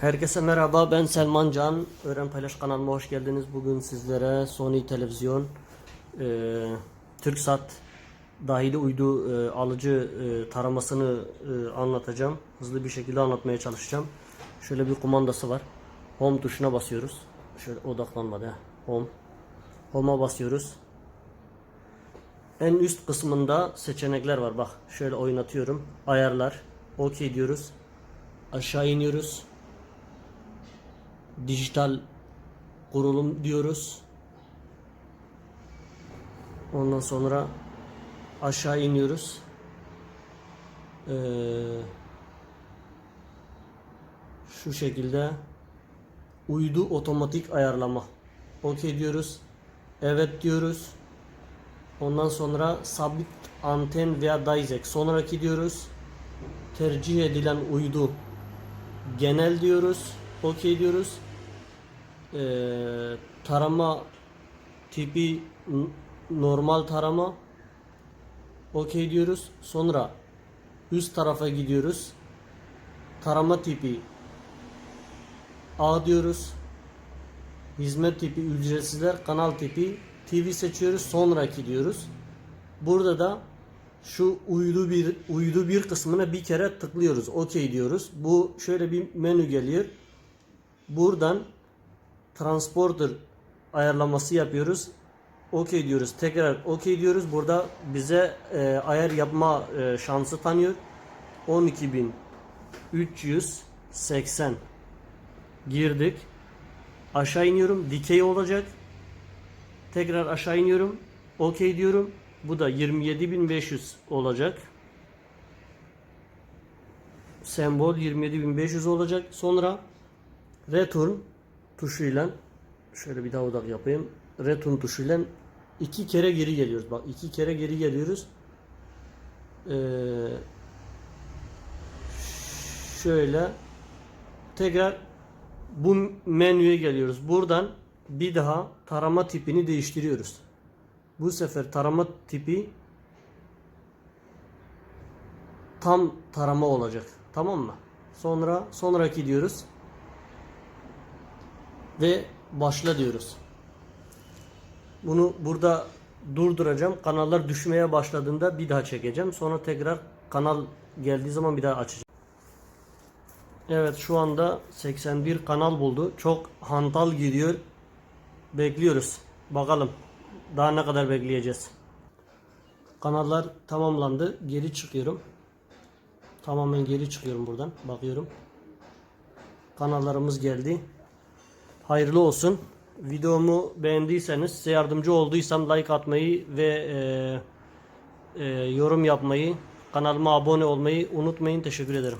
Herkese merhaba ben Selman Can. Öğren Paylaş kanalıma hoş geldiniz. Bugün sizlere Sony televizyon, e, TürkSat dahili uydu e, alıcı e, taramasını e, anlatacağım. Hızlı bir şekilde anlatmaya çalışacağım. Şöyle bir kumandası var. Home tuşuna basıyoruz. Şöyle odaklanmadı. Home. Home'a basıyoruz. En üst kısmında seçenekler var. Bak şöyle oynatıyorum. Ayarlar. OK diyoruz. Aşağı iniyoruz. Dijital kurulum diyoruz. Ondan sonra aşağı iniyoruz. Ee, şu şekilde uydu otomatik ayarlama. OK diyoruz. Evet diyoruz. Ondan sonra sabit anten veya dayzek. Sonraki diyoruz. Tercih edilen uydu genel diyoruz. OK diyoruz. Ee, tarama tipi normal tarama OK diyoruz. Sonra üst tarafa gidiyoruz. Tarama tipi A diyoruz. Hizmet tipi ücretsizler, kanal tipi TV seçiyoruz. Sonraki diyoruz. Burada da şu uydu bir uydu bir kısmına bir kere tıklıyoruz. OK diyoruz. Bu şöyle bir menü geliyor. Buradan transporter ayarlaması yapıyoruz. OK diyoruz. Tekrar OK diyoruz. Burada bize e, ayar yapma e, şansı tanıyor. 12.380 girdik. Aşağı iniyorum. Dikey olacak. Tekrar aşağı iniyorum. OK diyorum. Bu da 27.500 olacak. Sembol 27.500 olacak. Sonra return tuşuyla şöyle bir daha odak yapayım. Return tuşuyla iki kere geri geliyoruz. Bak iki kere geri geliyoruz. Ee, şöyle tekrar bu menüye geliyoruz. Buradan bir daha tarama tipini değiştiriyoruz. Bu sefer tarama tipi tam tarama olacak. Tamam mı? Sonra sonraki diyoruz. Ve başla diyoruz. Bunu burada durduracağım. Kanallar düşmeye başladığında bir daha çekeceğim. Sonra tekrar kanal geldiği zaman bir daha açacağım. Evet şu anda 81 kanal buldu. Çok hantal gidiyor. Bekliyoruz. Bakalım. Daha ne kadar bekleyeceğiz. Kanallar tamamlandı. Geri çıkıyorum. Tamamen geri çıkıyorum buradan. Bakıyorum. Kanallarımız geldi. Hayırlı olsun. Videomu beğendiyseniz, size yardımcı olduysam like atmayı ve e, e, yorum yapmayı, kanalıma abone olmayı unutmayın. Teşekkür ederim.